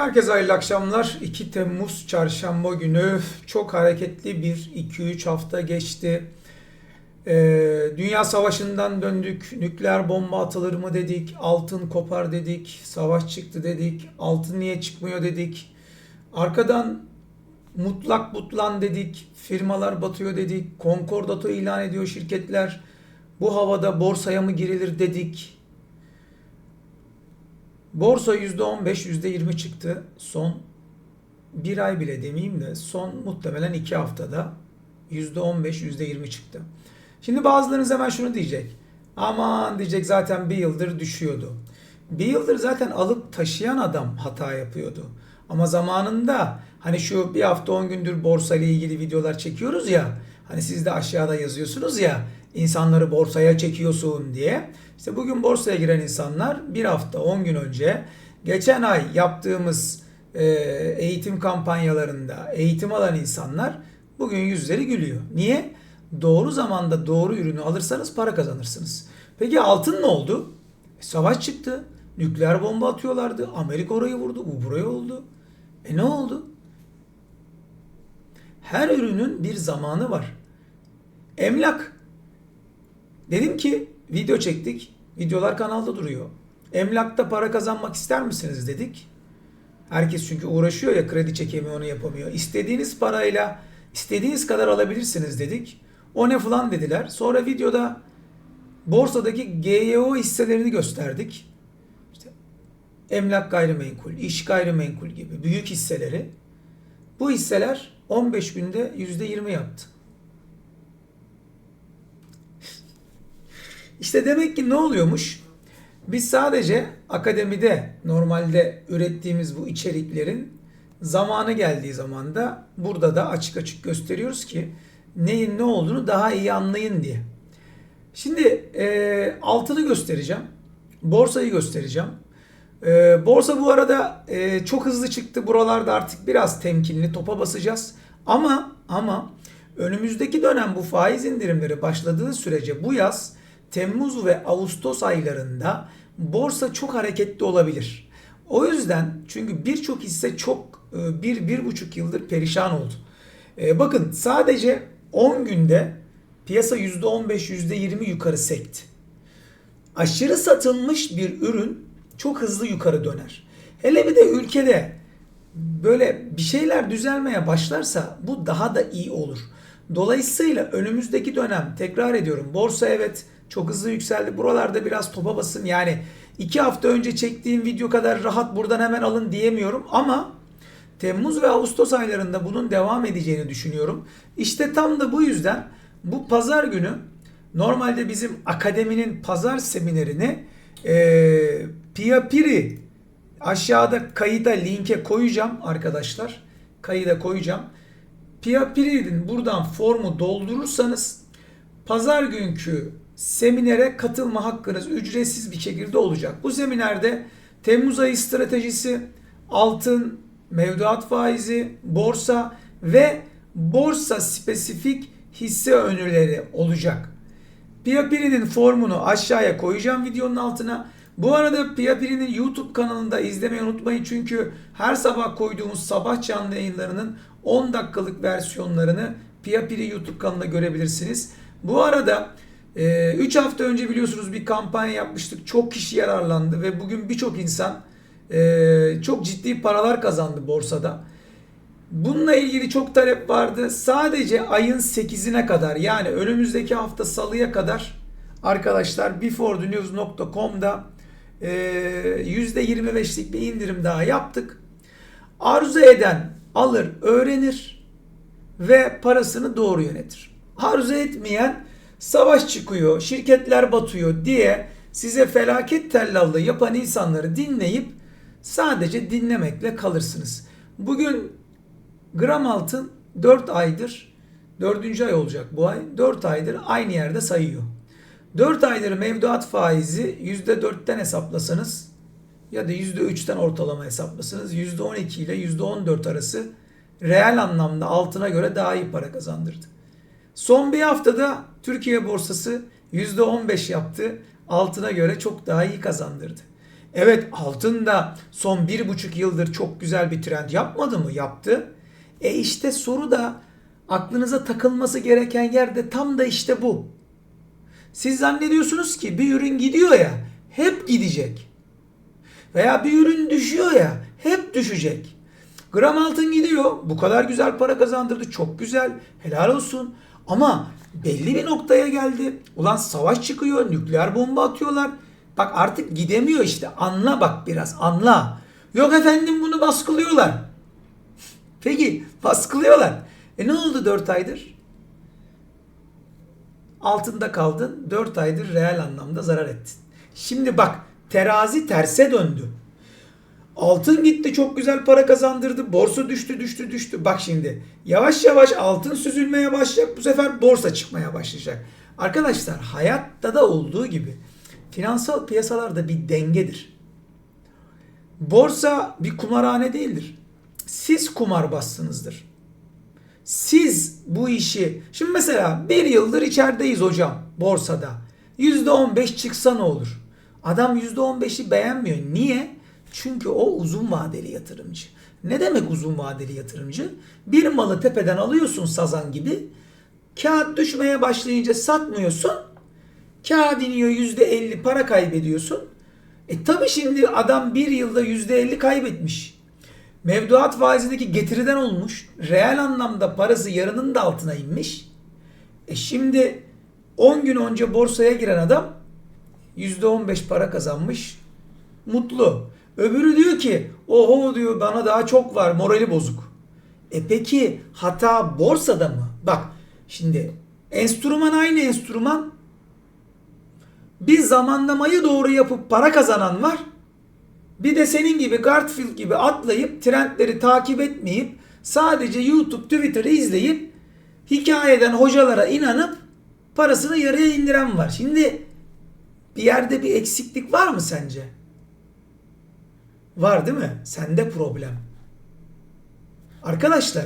Herkese hayırlı akşamlar. 2 Temmuz çarşamba günü çok hareketli bir 2-3 hafta geçti. Ee, Dünya Savaşı'ndan döndük. Nükleer bomba atılır mı dedik. Altın kopar dedik. Savaş çıktı dedik. Altın niye çıkmıyor dedik. Arkadan mutlak butlan dedik. Firmalar batıyor dedik. Konkordato ilan ediyor şirketler. Bu havada borsaya mı girilir dedik. Borsa %15, %20 çıktı. Son bir ay bile demeyeyim de son muhtemelen iki haftada %15, %20 çıktı. Şimdi bazılarınız hemen şunu diyecek. Aman diyecek zaten bir yıldır düşüyordu. Bir yıldır zaten alıp taşıyan adam hata yapıyordu. Ama zamanında hani şu bir hafta 10 gündür borsa ile ilgili videolar çekiyoruz ya. Hani siz de aşağıda yazıyorsunuz ya insanları borsaya çekiyorsun diye. İşte bugün borsaya giren insanlar bir hafta 10 gün önce geçen ay yaptığımız e, eğitim kampanyalarında eğitim alan insanlar bugün yüzleri gülüyor. Niye? Doğru zamanda doğru ürünü alırsanız para kazanırsınız. Peki altın ne oldu? E, savaş çıktı. Nükleer bomba atıyorlardı. Amerika orayı vurdu. Bu buraya oldu. E ne oldu? Her ürünün bir zamanı var. Emlak. Dedim ki video çektik. Videolar kanalda duruyor. Emlakta para kazanmak ister misiniz dedik. Herkes çünkü uğraşıyor ya kredi çekemiyor onu yapamıyor. İstediğiniz parayla istediğiniz kadar alabilirsiniz dedik. O ne falan dediler. Sonra videoda borsadaki GYO hisselerini gösterdik. İşte emlak gayrimenkul, iş gayrimenkul gibi büyük hisseleri. Bu hisseler 15 günde %20 yaptı. İşte demek ki ne oluyormuş? Biz sadece akademide normalde ürettiğimiz bu içeriklerin zamanı geldiği zaman da burada da açık açık gösteriyoruz ki neyin ne olduğunu daha iyi anlayın diye. Şimdi e, altını göstereceğim. Borsayı göstereceğim. E, borsa bu arada e, çok hızlı çıktı. Buralarda artık biraz temkinli topa basacağız. Ama ama önümüzdeki dönem bu faiz indirimleri başladığı sürece bu yaz Temmuz ve Ağustos aylarında borsa çok hareketli olabilir. O yüzden çünkü birçok hisse çok e, bir, bir buçuk yıldır perişan oldu. E, bakın sadece 10 günde piyasa %15, %20 yukarı sekti. Aşırı satılmış bir ürün çok hızlı yukarı döner. Hele bir de ülkede böyle bir şeyler düzelmeye başlarsa bu daha da iyi olur. Dolayısıyla önümüzdeki dönem tekrar ediyorum borsa evet çok hızlı yükseldi. Buralarda biraz topa basın. Yani iki hafta önce çektiğim video kadar rahat buradan hemen alın diyemiyorum ama Temmuz ve Ağustos aylarında bunun devam edeceğini düşünüyorum. İşte tam da bu yüzden bu pazar günü normalde bizim akademinin pazar seminerini e, Piyapiri aşağıda kayıda linke koyacağım arkadaşlar. Kayıda koyacağım. Piyapiri'nin buradan formu doldurursanız pazar günkü seminere katılma hakkınız ücretsiz bir şekilde olacak. Bu seminerde Temmuz ayı stratejisi, altın, mevduat faizi, borsa ve borsa spesifik hisse önerileri olacak. Piyapiri'nin formunu aşağıya koyacağım videonun altına. Bu arada Piyapiri'nin YouTube kanalında izlemeyi unutmayın çünkü her sabah koyduğumuz sabah canlı yayınlarının 10 dakikalık versiyonlarını Piyapiri YouTube kanalında görebilirsiniz. Bu arada 3 ee, hafta önce biliyorsunuz bir kampanya yapmıştık. Çok kişi yararlandı ve bugün birçok insan e, çok ciddi paralar kazandı borsada. Bununla ilgili çok talep vardı. Sadece ayın 8'ine kadar yani önümüzdeki hafta salıya kadar arkadaşlar beforethenews.com'da e, %25'lik bir indirim daha yaptık. Arzu eden alır, öğrenir ve parasını doğru yönetir. Arzu etmeyen savaş çıkıyor, şirketler batıyor diye size felaket tellallığı yapan insanları dinleyip sadece dinlemekle kalırsınız. Bugün gram altın 4 aydır 4. ay olacak bu ay. 4 aydır aynı yerde sayıyor. 4 aydır mevduat faizi %4'ten hesaplasanız ya da %3'ten ortalama hesaplasanız %12 ile %14 arası reel anlamda altına göre daha iyi para kazandırdı. Son bir haftada Türkiye borsası %15 yaptı. Altına göre çok daha iyi kazandırdı. Evet altın da son bir buçuk yıldır çok güzel bir trend yapmadı mı? Yaptı. E işte soru da aklınıza takılması gereken yer de tam da işte bu. Siz zannediyorsunuz ki bir ürün gidiyor ya hep gidecek. Veya bir ürün düşüyor ya hep düşecek. Gram altın gidiyor. Bu kadar güzel para kazandırdı. Çok güzel. Helal olsun. Ama belli bir noktaya geldi. Ulan savaş çıkıyor. Nükleer bomba atıyorlar. Bak artık gidemiyor işte. Anla bak biraz. Anla. Yok efendim bunu baskılıyorlar. Peki baskılıyorlar. E ne oldu 4 aydır? Altında kaldın. 4 aydır reel anlamda zarar ettin. Şimdi bak terazi terse döndü. Altın gitti çok güzel para kazandırdı. Borsa düştü düştü düştü. Bak şimdi yavaş yavaş altın süzülmeye başlayacak. Bu sefer borsa çıkmaya başlayacak. Arkadaşlar hayatta da olduğu gibi finansal piyasalarda bir dengedir. Borsa bir kumarhane değildir. Siz kumarbazsınızdır. Siz bu işi şimdi mesela bir yıldır içerideyiz hocam borsada. %15 çıksa ne olur? Adam %15'i beğenmiyor. Niye? Çünkü o uzun vadeli yatırımcı. Ne demek uzun vadeli yatırımcı? Bir malı tepeden alıyorsun sazan gibi. Kağıt düşmeye başlayınca satmıyorsun. Kağıt iniyor %50 para kaybediyorsun. E tabi şimdi adam bir yılda %50 kaybetmiş. Mevduat faizindeki getiriden olmuş. Reel anlamda parası yarının da altına inmiş. E şimdi 10 gün önce borsaya giren adam %15 para kazanmış. Mutlu. Öbürü diyor ki oho diyor bana daha çok var morali bozuk. E peki hata borsada mı? Bak şimdi enstrüman aynı enstrüman. Bir zamanlamayı doğru yapıp para kazanan var. Bir de senin gibi Garfield gibi atlayıp trendleri takip etmeyip sadece YouTube, Twitter'ı izleyip hikayeden hocalara inanıp parasını yarıya indiren var. Şimdi bir yerde bir eksiklik var mı sence? Var değil mi? Sende problem. Arkadaşlar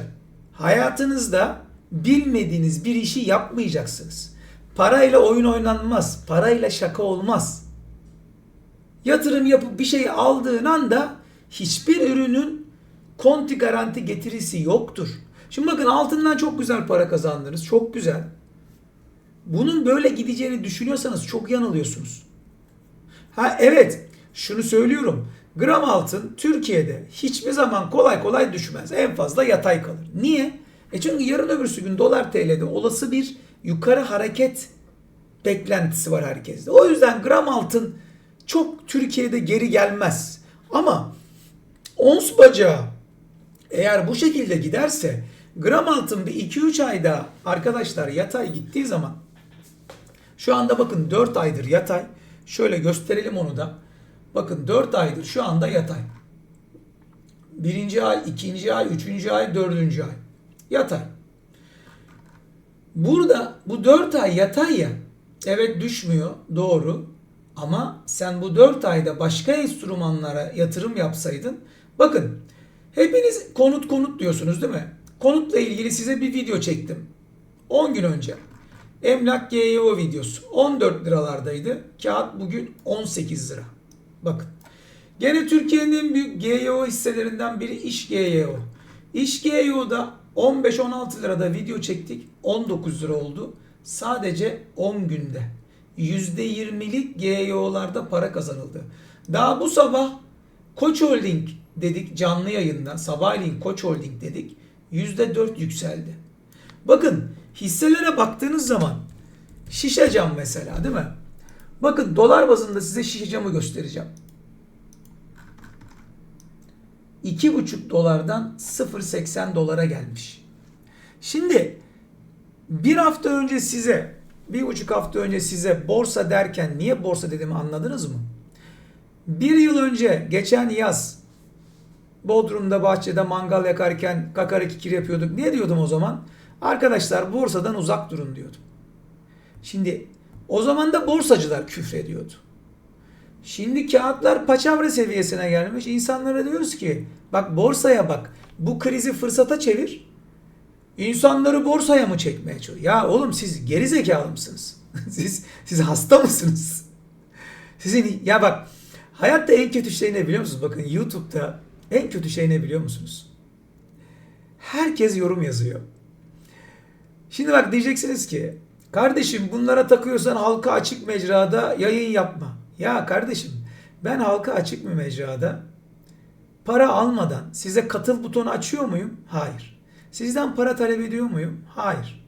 hayatınızda bilmediğiniz bir işi yapmayacaksınız. Parayla oyun oynanmaz. Parayla şaka olmaz. Yatırım yapıp bir şey aldığın anda hiçbir ürünün konti garanti getirisi yoktur. Şimdi bakın altından çok güzel para kazandınız. Çok güzel. Bunun böyle gideceğini düşünüyorsanız çok yanılıyorsunuz. Ha evet şunu söylüyorum. Gram altın Türkiye'de hiçbir zaman kolay kolay düşmez. En fazla yatay kalır. Niye? E çünkü yarın öbürsü gün dolar TL'de olası bir yukarı hareket beklentisi var herkeste. O yüzden gram altın çok Türkiye'de geri gelmez. Ama ons bacağı eğer bu şekilde giderse gram altın bir 2-3 ayda arkadaşlar yatay gittiği zaman şu anda bakın 4 aydır yatay. Şöyle gösterelim onu da. Bakın 4 aydır şu anda yatay. Birinci ay, ikinci ay, üçüncü ay, dördüncü ay. Yatay. Burada bu 4 ay yatay ya. Evet düşmüyor. Doğru. Ama sen bu 4 ayda başka enstrümanlara yatırım yapsaydın. Bakın hepiniz konut konut diyorsunuz değil mi? Konutla ilgili size bir video çektim. 10 gün önce. Emlak GYO videosu. 14 liralardaydı. Kağıt bugün 18 lira. Bakın. Gene Türkiye'nin en büyük GYO hisselerinden biri İş GYO. İş GYO'da 15-16 lirada video çektik. 19 lira oldu. Sadece 10 günde. %20'lik GYO'larda para kazanıldı. Daha bu sabah Koç Holding dedik canlı yayında. Sabahleyin Koç Holding dedik. %4 yükseldi. Bakın hisselere baktığınız zaman şişe cam mesela değil mi? Bakın dolar bazında size şişe camı göstereceğim. 2,5 dolardan 0.80 dolara gelmiş. Şimdi bir hafta önce size bir buçuk hafta önce size borsa derken niye borsa dediğimi anladınız mı? Bir yıl önce geçen yaz Bodrum'da bahçede mangal yakarken kakara kikir yapıyorduk. Ne diyordum o zaman? Arkadaşlar borsadan uzak durun diyordum. Şimdi o zaman da borsacılar küfrediyordu. Şimdi kağıtlar paçavra seviyesine gelmiş. İnsanlara diyoruz ki bak borsaya bak. Bu krizi fırsata çevir. İnsanları borsaya mı çekmeye çalışıyor? Ya oğlum siz geri zekalı mısınız? siz siz hasta mısınız? Sizin ya bak Hayatta en kötü şey ne biliyor musunuz? Bakın YouTube'da en kötü şey ne biliyor musunuz? Herkes yorum yazıyor. Şimdi bak diyeceksiniz ki kardeşim bunlara takıyorsan halka açık mecrada yayın yapma. Ya kardeşim ben halka açık bir mecrada para almadan size katıl butonu açıyor muyum? Hayır. Sizden para talep ediyor muyum? Hayır.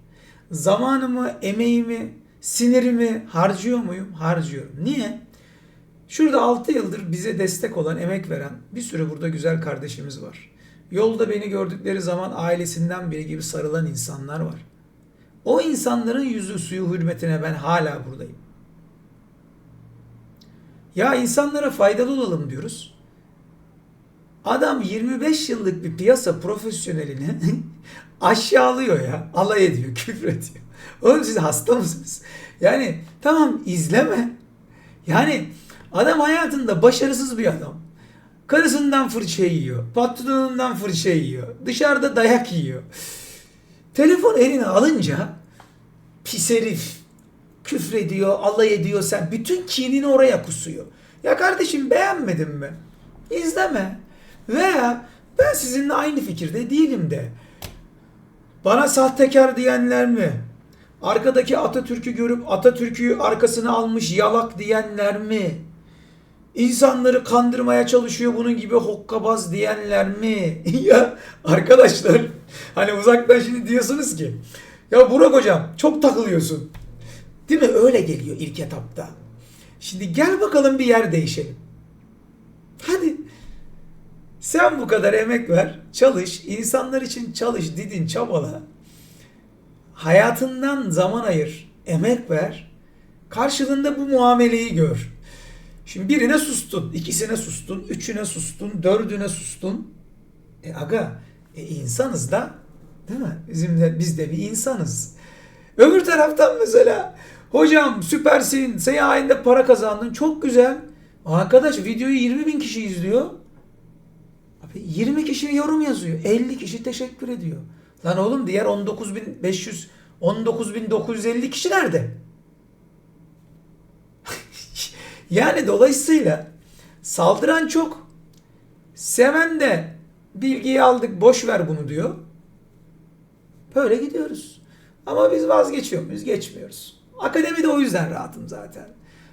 Zamanımı, emeğimi, sinirimi harcıyor muyum? Harcıyorum. Niye? Şurada 6 yıldır bize destek olan, emek veren bir sürü burada güzel kardeşimiz var. Yolda beni gördükleri zaman ailesinden biri gibi sarılan insanlar var. O insanların yüzü suyu hürmetine ben hala buradayım. Ya insanlara faydalı olalım diyoruz. Adam 25 yıllık bir piyasa profesyonelini aşağılıyor ya. Alay ediyor, küfür ediyor. Oğlum siz hasta mısınız? Yani tamam izleme. Yani adam hayatında başarısız bir adam. Karısından fırça yiyor. Patronundan fırça yiyor. Dışarıda dayak yiyor. Telefon eline alınca pis herif küfrediyor, alay ediyor sen. Bütün kinini oraya kusuyor. Ya kardeşim beğenmedin mi? İzleme. Veya ben sizinle aynı fikirde değilim de. Bana sahtekar diyenler mi? Arkadaki Atatürk'ü görüp Atatürk'ü arkasına almış yalak diyenler mi? İnsanları kandırmaya çalışıyor bunun gibi hokkabaz diyenler mi? ya arkadaşlar hani uzaktan şimdi diyorsunuz ki ya Burak hocam çok takılıyorsun. Değil mi? Öyle geliyor ilk etapta. Şimdi gel bakalım bir yer değişelim. Hadi. Sen bu kadar emek ver, çalış, insanlar için çalış, didin, çabala. Hayatından zaman ayır, emek ver. Karşılığında bu muameleyi gör. Şimdi birine sustun, ikisine sustun, üçüne sustun, dördüne sustun. E aga, e insanız da değil mi? Bizim de, biz de bir insanız. Öbür taraftan mesela hocam süpersin, seyahatinde para kazandın, çok güzel. Arkadaş videoyu 20 bin kişi izliyor. Abi 20 kişi yorum yazıyor. 50 kişi teşekkür ediyor. Lan oğlum diğer 19.500 19.950 kişi nerede? yani dolayısıyla saldıran çok. Seven de bilgiyi aldık boş ver bunu diyor. Böyle gidiyoruz. Ama biz vazgeçiyor muyuz? Geçmiyoruz. Akademide o yüzden rahatım zaten.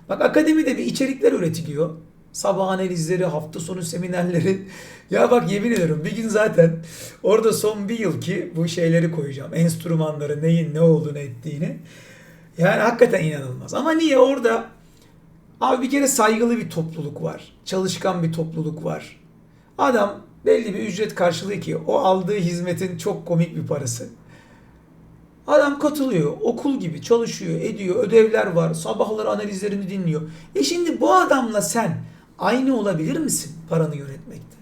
Bak akademide bir içerikler üretiliyor. Sabah analizleri, hafta sonu seminerleri. Ya bak yemin ediyorum bir gün zaten orada son bir yıl ki bu şeyleri koyacağım. Enstrümanları neyin ne olduğunu ettiğini. Yani hakikaten inanılmaz. Ama niye orada abi bir kere saygılı bir topluluk var. Çalışkan bir topluluk var. Adam belli bir ücret karşılığı ki o aldığı hizmetin çok komik bir parası. Adam katılıyor, okul gibi çalışıyor, ediyor, ödevler var, sabahları analizlerini dinliyor. E şimdi bu adamla sen aynı olabilir misin paranı yönetmekte?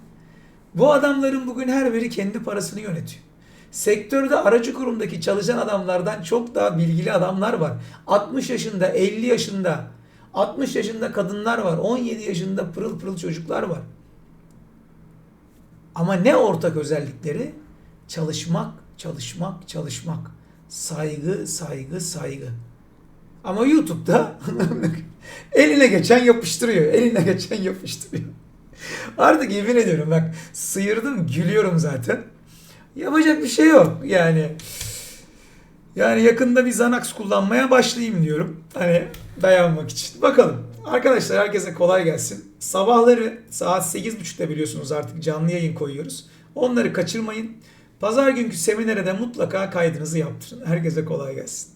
Bu adamların bugün her biri kendi parasını yönetiyor. Sektörde aracı kurumdaki çalışan adamlardan çok daha bilgili adamlar var. 60 yaşında, 50 yaşında, 60 yaşında kadınlar var, 17 yaşında pırıl pırıl çocuklar var. Ama ne ortak özellikleri? Çalışmak, çalışmak, çalışmak. Saygı, saygı, saygı. Ama YouTube'da eline geçen yapıştırıyor. Eline geçen yapıştırıyor. Artık yemin ediyorum bak sıyırdım gülüyorum zaten. Yapacak bir şey yok yani. Yani yakında bir Xanax kullanmaya başlayayım diyorum. Hani dayanmak için. Bakalım. Arkadaşlar herkese kolay gelsin. Sabahları saat 8.30'da biliyorsunuz artık canlı yayın koyuyoruz. Onları kaçırmayın. Pazar günkü seminere de mutlaka kaydınızı yaptırın. Herkese kolay gelsin.